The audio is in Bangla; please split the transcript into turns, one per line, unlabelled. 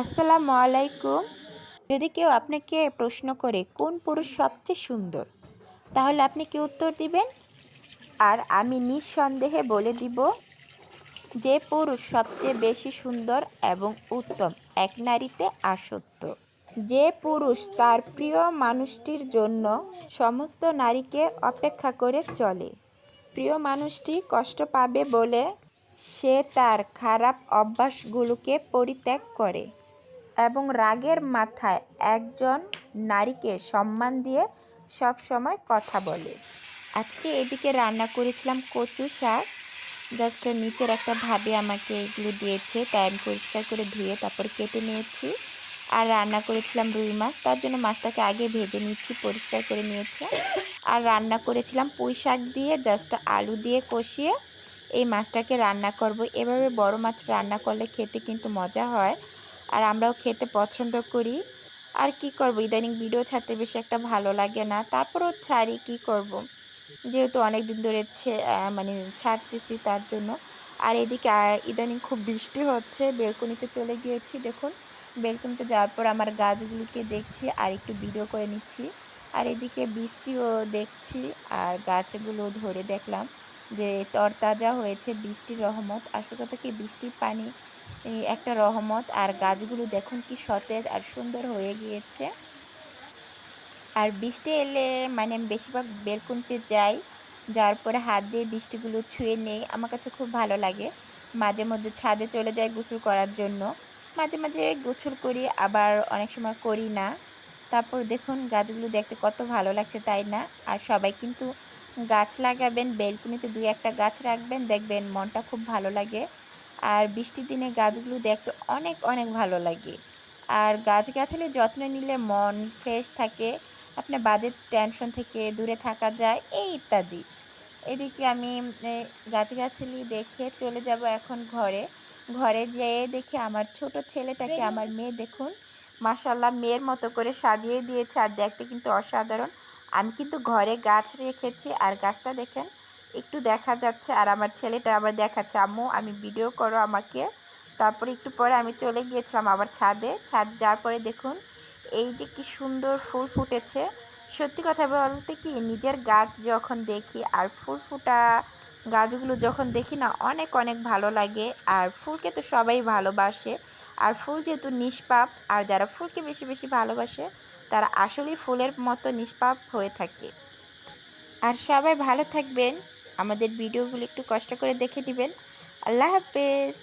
আসসালামু আলাইকুম। যদি কেউ আপনাকে প্রশ্ন করে কোন পুরুষ সবচেয়ে সুন্দর, তাহলে আপনি কি উত্তর দিবেন? আর আমি নিঃসন্দেহে বলে দিব যে পুরুষ সবচেয়ে বেশি সুন্দর এবং উত্তম এক নারীতে আসক্ত। যে পুরুষ তার প্রিয় মানুষটির জন্য সমস্ত নারীকে অপেক্ষা করে চলে। প্রিয় মানুষটি কষ্ট পাবে বলে সে তার খারাপ অভ্যাসগুলোকে পরিত্যাগ করে। এবং রাগের মাথায় একজন নারীকে সম্মান দিয়ে সব সময় কথা বলে। আজকে এদিকে রান্না করেছিলাম কচু শাক। জাস্ট নিচের একটা ভাবে আমাকে এগুলো দিয়েছে, তাই আমি পরিষ্কার করে ধুয়ে তারপর কেটে নিয়েছি। আর রান্না করেছিলাম রুই মাছ, তার জন্য মাছটাকে আগে ভেজে নিচ্ছি, পরিষ্কার করে নিয়েছি। আর রান্না করেছিলাম পুঁই শাক দিয়ে জাস্ট আলু দিয়ে কষিয়ে এই মাছটাকে রান্না করব। এভাবে বড় মাছ রান্না করলে খেতে কিন্তু মজা হয়। আর আমরাও খেতে পছন্দ করি। আর কি করব? ইদানিং ভিডিও ছাড়তে বেশি একটা ভালো লাগে না। তারপরও ছাড়ি, কি করব। যেহেতু অনেক দিন ধরে মানে ছাড়তেছি তার জন্য। আর এদিকে ইদানিং খুব বৃষ্টি হচ্ছে। বেলকনিতে চলে গিয়েছি, দেখুন। বেলকনিতে যাওয়ার পর আমার গাছগুলিকে দেখছি আর একটু ভিডিও করে নিচ্ছি। আর এদিকে বৃষ্টিও দেখছি আর গাছগুলো ধরে দেখলাম। যে তরতাজা হয়েছে বৃষ্টির রহমত। আসল কথা কি, বৃষ্টির পানি একটা রহমত। আর গাছগুলো দেখুন কি সতেজ আর সুন্দর হয়ে গিয়েছে। আর বৃষ্টি এলে মানে আমি বেশিরভাগ বেলকুনিতে যাই, যার পরে হাত দিয়ে বৃষ্টিগুলো ছুঁয়ে নেই। আমার কাছে খুব ভালো লাগে মাঝে মধ্যে ছাদে চলে যাই গোসল করার জন্য। মাঝে মাঝে গোসল করি, আবার অনেক সময় করি না। তারপর দেখুন গাছগুলো দেখতে কত ভালো লাগছে, তাই না? আর সবাই কিন্তু গাছ লাগাবেন, বেলকুনিতে দুই একটা গাছ রাখবেন, দেখবেন মনটা খুব ভালো লাগে। আর বৃষ্টির দিনে গাছগুলো দেখতে অনেক অনেক ভালো লাগে। আর গাছগাছালি যত্ন নিলে মন ফ্রেশ থাকে, আপনার বাজেট টেনশন থেকে দূরে থাকা যায়, এই ইত্যাদি। এদিকে আমি গাছগাছালি দেখে চলে যাব এখন ঘরে। ঘরে যেয়ে দেখে আমার ছোট ছেলেটাকে আমার মেয়ে দেখুন। মাসাল্লাহ মেয়ের মতো করে সাজিয়ে দিয়েছে, আর দেখতে কিন্তু অসাধারণ। আমি কিন্তু ঘরে গাছ রেখেছি আর গাছটা দেখেন, একটু দেখা যাচ্ছে আর আমার ছেলেটা আবার দেখাচ্ছে, আম্মু, আমি ভিডিও করো আমাকে। তারপরে একটু পরে আমি চলে গিয়েছিলাম আবার ছাদে, ছাদ যাওয়ার পরে দেখুন, এই যে কি সুন্দর ফুল ফুটেছে। সত্যি কথা বলতে কি, নিজের গাছ যখন দেখি আর ফুল ফুটা গাছগুলো যখন দেখি না, অনেক অনেক ভালো লাগে। আর ফুলকে তো সবাই ভালোবাসে। আর ফুল যেহেতু নিষ্পাপ, আর যারা ফুলকে বেশি বেশি ভালোবাসে, তারা আসলেই ফুলের মতো নিষ্পাপ হয়ে থাকে। আর সবাই ভালো থাকবেন। আমাদের ভিডিওগুলো একটু কষ্ট করে দেখে দিবেন আল্লাহ হাফেজ।